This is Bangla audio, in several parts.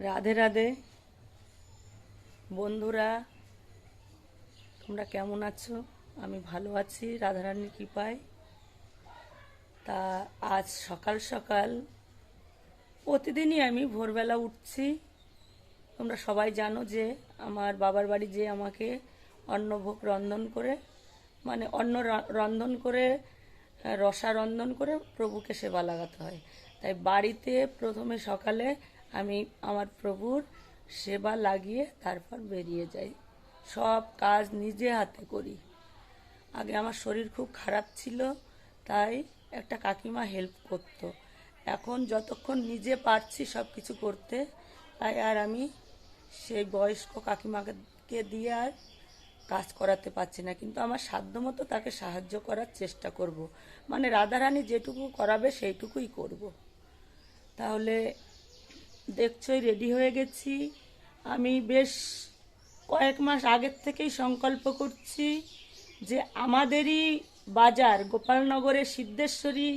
রাধে রাধে। বন্ধুরা, তোমরা কেমন আছো? আমি ভালো আছি, রাধারানীর কৃপায়। তা আজ সকাল সকাল প্রতিদিনই আমি ভোরবেলা উঠছি। তোমরা সবাই জানো যে আমার বাবার বাড়ি যে আমাকে অন্নভোগ রন্ধন করে মানে অন্ন রন্ধন করে রসা রন্ধন করে প্রভুকে সেবা লাগাতে হয়। তাই বাড়িতে প্রথমে সকালে আমি আমার প্রভুর সেবা লাগিয়ে তারপর বেরিয়ে যাই সব কাজ নিজে হাতে করি আগে আমার শরীর খুব খারাপ ছিল, তাই একটা কাকিমা হেল্প করতো এখন যতক্ষণ নিজে পারছি সব কিছু করতে, তাই আর আমি সেই বয়স্ক কাকিমাকে দিয়ে আর কাজ করাতে পারছি না কিন্তু আমার সাধ্য মতো তাকে সাহায্য করার চেষ্টা করব। মানে রাধারানী যেটুকু করাবে সেইটুকুই করব। তাহলে দেখছই রেডি হয়ে গেছি। আমি বেশ কয়েক মাস আগের থেকেই সংকল্প করছি যে আমাদেরই বাজার গোপালনগরে সিদ্ধেশ্বরী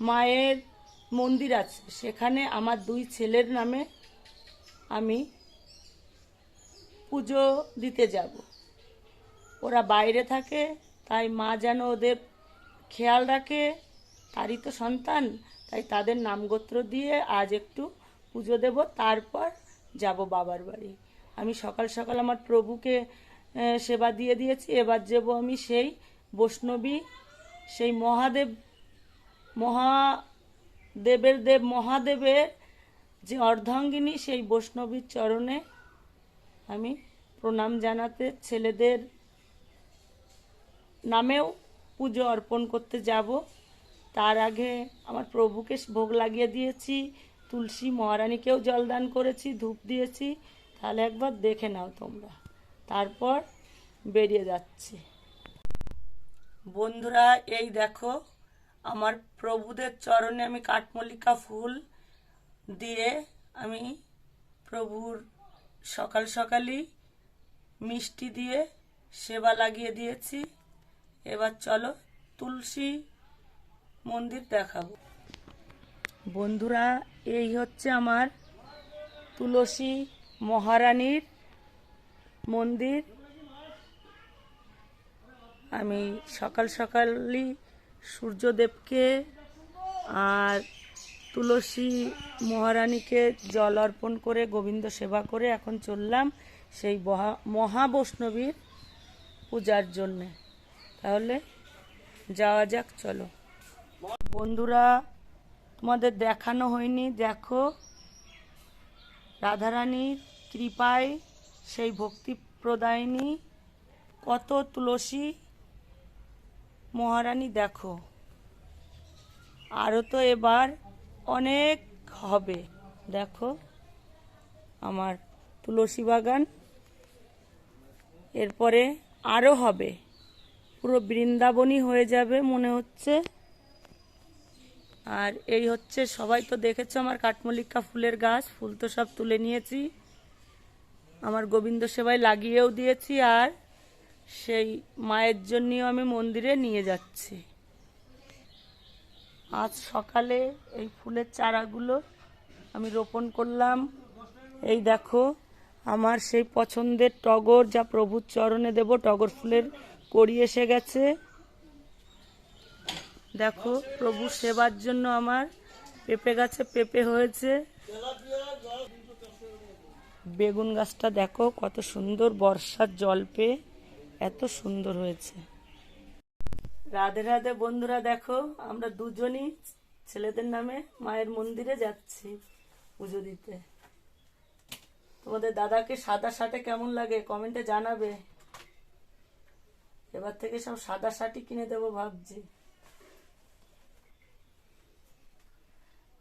মায়ের মন্দির আছে। সেখানে আমার দুই ছেলের নামে আমি পুজো দিতে যাব। ওরা বাইরে থাকে, তাই মা যেন ওদের খেয়াল রাখে। তারই তো সন্তান, তাই তাদের নামগোত্র দিয়ে আজ একটু পুজো দেব, তারপর যাব বাবার বাড়ি। আমি সকাল সকাল আমার প্রভুকে সেবা দিয়ে দিয়েছি। এবার যাব আমি সেই বৈষ্ণবী, সেই মহাদেব, মহাদেবের দেব, মহাদেবের যে অর্ধাঙ্গিনী, সেই বৈষ্ণবীর চরণে আমি প্রণাম জানাতে, ছেলেদের নামেও পুজো অর্পণ করতে যাব। তার আগে আমার প্রভুকে ভোগ লাগিয়ে দিয়েছি। তুলসী মহারানীকেও জলদান করেছি, ধূপ দিয়েছি। তাহলে একবার দেখে নাও তোমরা। তারপর বেরিয়ে যাচ্ছি। বন্ধুরা, এই দেখো, আমার প্রভুদের চরণে আমি কাঠমল্লিকা ফুল দিয়ে আমি প্রভুর সকাল সকালই মিষ্টি দিয়ে সেবা লাগিয়ে দিয়েছি। এবার চলো তুলসী মন্দির দেখাবো। বন্ধুরা এই হচ্ছে আমার তুলসী মহারানীর মন্দির। আমি সকাল সকালই সূর্যদেবকে আর তুলসী মহারানীকে জল অর্পণ করে, গোবিন্দ সেবা করে এখন চললাম সেই মহা মহাবৈষ্ণবীর পূজার জন্যে। তাহলে যাওয়া যাক, চলো। বন্ধুরা তোমাদের দেখানো হয়নি, দেখো। রাধারানীর কৃপায় সেই ভক্তি প্রদায়িনী, কত তুলসী। মহারানী, দেখো। আরও তো এবার অনেক হবে। দেখো, আমার তুলসী বাগান। এরপরে আরও হবে। পুরো বৃন্দাবনই হয়ে যাবে মনে হচ্ছে। আর এই হচ্ছে, সবাই তো দেখেছ আমার কাঠমল্লিকা ফুলের গাছ, ফুল তো সব তুলে নিয়েছি। আমার গোবিন্দ সেবায় লাগিয়েও দিয়েছি আর সেই মায়ের জন্যও আমি মন্দিরে নিয়ে যাচ্ছি। আজ সকালে এই ফুলের চারাগুলো আমি রোপণ করলাম। এই দেখো, আমার সেই পছন্দের টগর, যা প্রভুর চরণে দেব, টগর ফুলের কড়ি এসে গেছে। দেখো, প্রভু সেবার জন্য আমার পেঁপে গাছে পেঁপে হয়েছে। বেগুন গাছটা দেখো, কত সুন্দর বর্ষার জল পেয়ে এত সুন্দর হয়েছে। রাধে রাধে বন্ধুরা, দেখো, আমরা দুজনই ছেলেদের নামে মায়ের মন্দিরে যাচ্ছি পুজো দিতে। তোমাদের দাদাকে সাদা শার্টে কেমন লাগে কমেন্টে জানাবে। এবার থেকে সব সাদা শার্টই কিনে দেবো ভাবছি।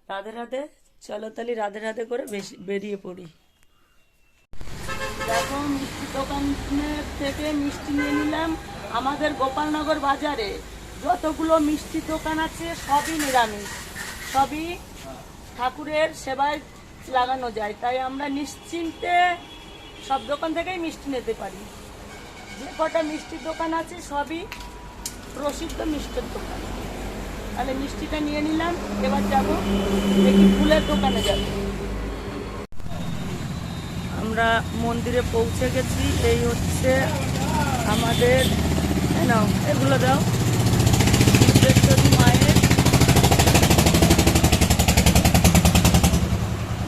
রাধে রাধে, চলো তালি রাধে রাধে করে বেরিয়ে পড়ি। দেখো, মিষ্টি দোকানের থেকে মিষ্টি নিয়ে নিলাম আমাদের গোপালনগর বাজারে। যতগুলো মিষ্টি দোকান আছে, সবই নিরামিষ। সবই ঠাকুরের সেবায় লাগানো যায়। তাই আমরা নিশ্চিন্তে সব দোকান থেকেই মিষ্টি নিতে পারি। যে কটা মিষ্টির দোকান আছে, সবই প্রসিদ্ধ মিষ্টির দোকান। তাহলে মিষ্টিটা নিয়ে নিলাম এবার যাব দেখি ফুলের দোকানে যাব। আমরা মন্দিরে পৌঁছে গেছি এই হচ্ছে আমাদের নাও এগুলো দাও। মায়ের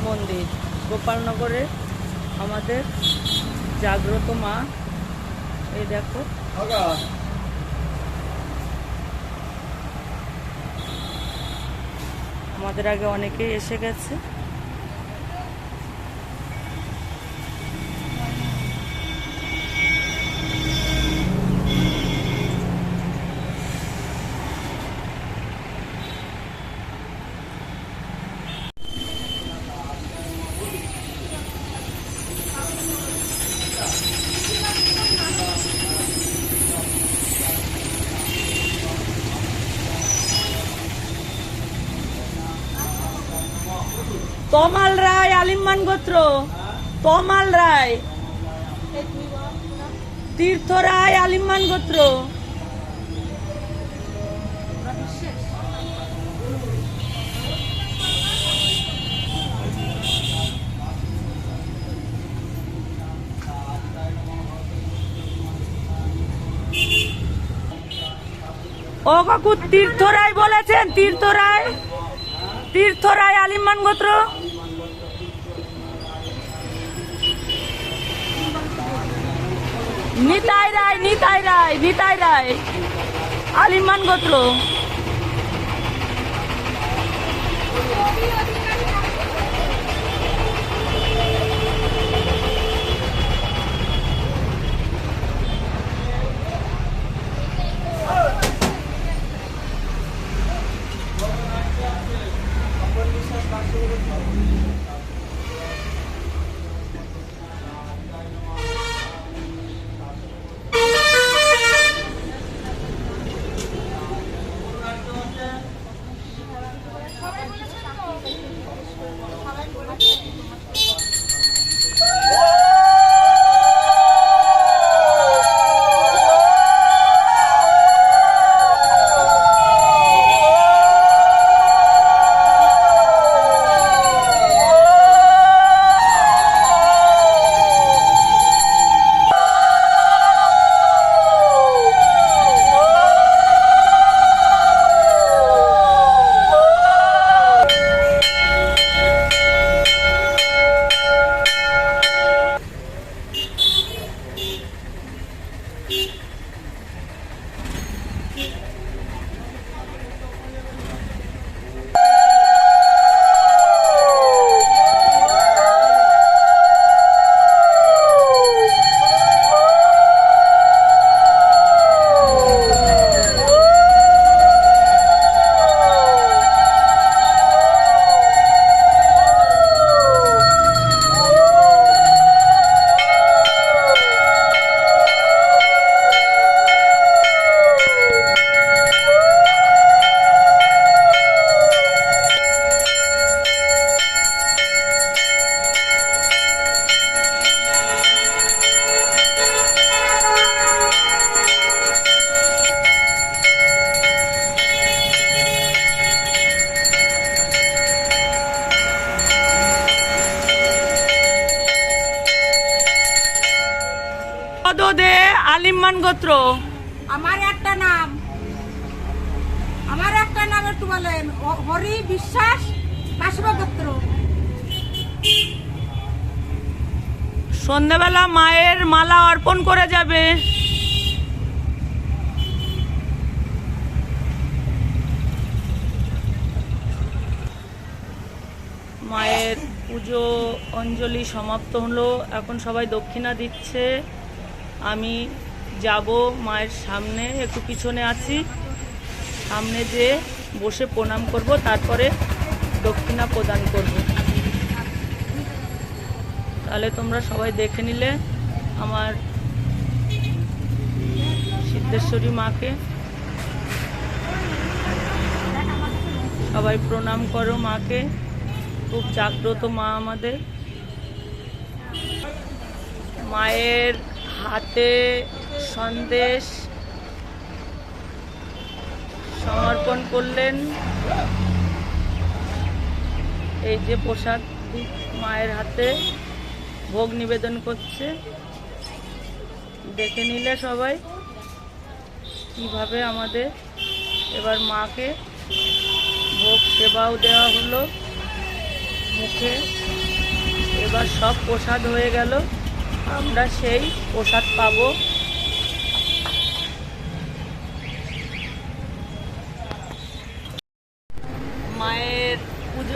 মন্দির গোপালনগরে আমাদের জাগ্রত মা। এই দেখো। আমাদের আগে অনেকেই এসে গেছে। তমাল রায় আলিমান গোত্র। তমাল রায়। তীর্থ রায় আলিমান গোত্র। ও কাকু তীর্থ রায় বলেছেন, তীর্থ রায়। তীর্থ রায় আলিমান গোত্র। নিতাই রায় নিতাই রায় নিতাই রায়। আলিমান গোত্র। দে আলিমান গোত্র? আমার একটা নাম। আমার একটা নাম একটু বলেন। হরি বিশ্বাস কাশবগোত্র সন্ধ্যাবেলা মায়ের মালা অর্পণ করে যাবে। মায়ের পুজো অঞ্জলি সমাপ্ত হলো। এখন সবাই দক্ষিণা দিচ্ছে। আমি যাব মায়ের সামনে, একটু পিছনে আছি। সামনে যে বসে প্রণাম করব, তারপরে দক্ষিণা প্রদান করব। তাহলে তোমরা সবাই দেখে নিলে আমার সিদ্ধেশ্বরী মাকে। সবাই প্রণাম করো মাকে। খুব জাগ্রত মা আমাদের। মায়ের হাতে সন্দেশ সমর্পণ করলেন। এই যে প্রসাদ মায়ের হাতে ভোগ নিবেদন করছে। দেখে নিলে সবাই কীভাবে আমাদের এবার মাকে ভোগ সেবাও দেওয়া হলো। মুখে এবার সব প্রসাদ হয়ে গেল। আমরা সেই প্রসাদ পাবো মায়ের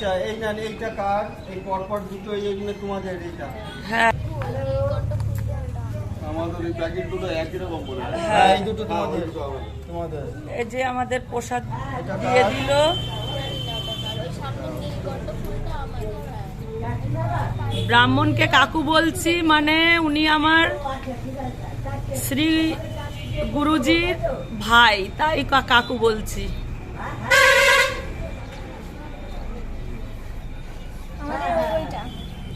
আচ্ছা এই নেন এইটা কার? এই পরপর দুটো এইগুলো তোমাদের এইটা। হ্যাঁ। আমাদের এই প্যাকেট একই রকম বলে হ্যাঁ এই দুটো তোমাদের। তোমাদের। এই যে আমাদের প্রসাদ দিয়ে দিল। ব্রাহ্মণকে কাকু বলছি মানে উনি আমার শ্রী গুরুজির ভাই তাই কাকু বলছি।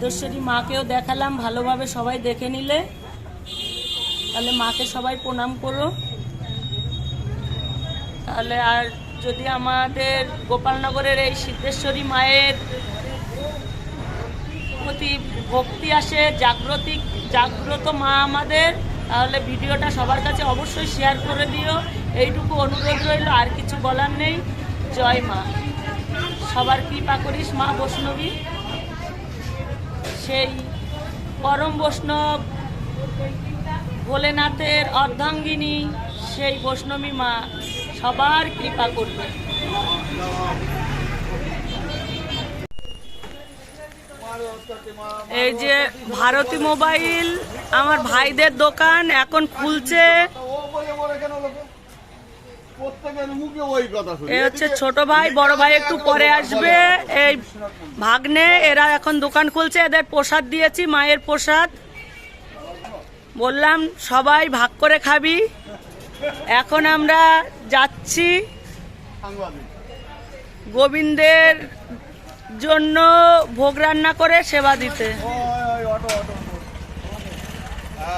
সিদ্ধেশ্বরী মাকেও দেখালাম, ভালোভাবে সবাই দেখে নিলে। তাহলে মাকে সবাই প্রণাম করো। তাহলে আর যদি আমাদের গোপালনগরের এই সিদ্ধেশ্বরী মায়ের প্রতি ভক্তি আসে জাগ্রতিক জাগ্রত মা আমাদের, তাহলে ভিডিওটা সবার কাছে অবশ্যই শেয়ার করে দিও। এইটুকু অনুরোধ রইল, আর কিছু বলার নেই। জয় মা। সবার কৃপা করিস মা বৈষ্ণবী। সেই পরম বৈষ্ণব ভোলেনাথের অর্ধাঙ্গিনী, সেই বৈষ্ণবী মা সবার কৃপা করবে। এই যে ভারতী মোবাইল, আমার ভাইদের দোকান এখন খুলছে। এই হচ্ছে ছোট ভাই বড় ভাই একটু পরে আসবে। এই ভাগ্নে এরা এখন দোকান খুলছে এদের প্রসাদ দিয়েছি মায়ের প্রসাদ। বললাম সবাই ভাগ করে খাবি। এখন আমরা যাচ্ছি গোবিন্দের জন্য ভোগ রান্না করে সেবা দিতে ওই ওই অটো অটো অটো। হ্যাঁ, এখানে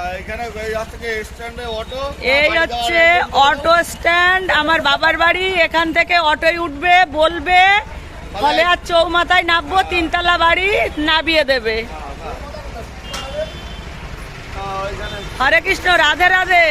এই হচ্ছে অটো স্ট্যান্ড আমার বাবার বাড়ি এখান থেকে অটোয় উঠবে বলবে ফলে আর চৌমাথায় নামবো তিনতলা বাড়ি নামিয়ে দেবে। হ্যাঁ, হরে কৃষ্ণ রাধে রাধে।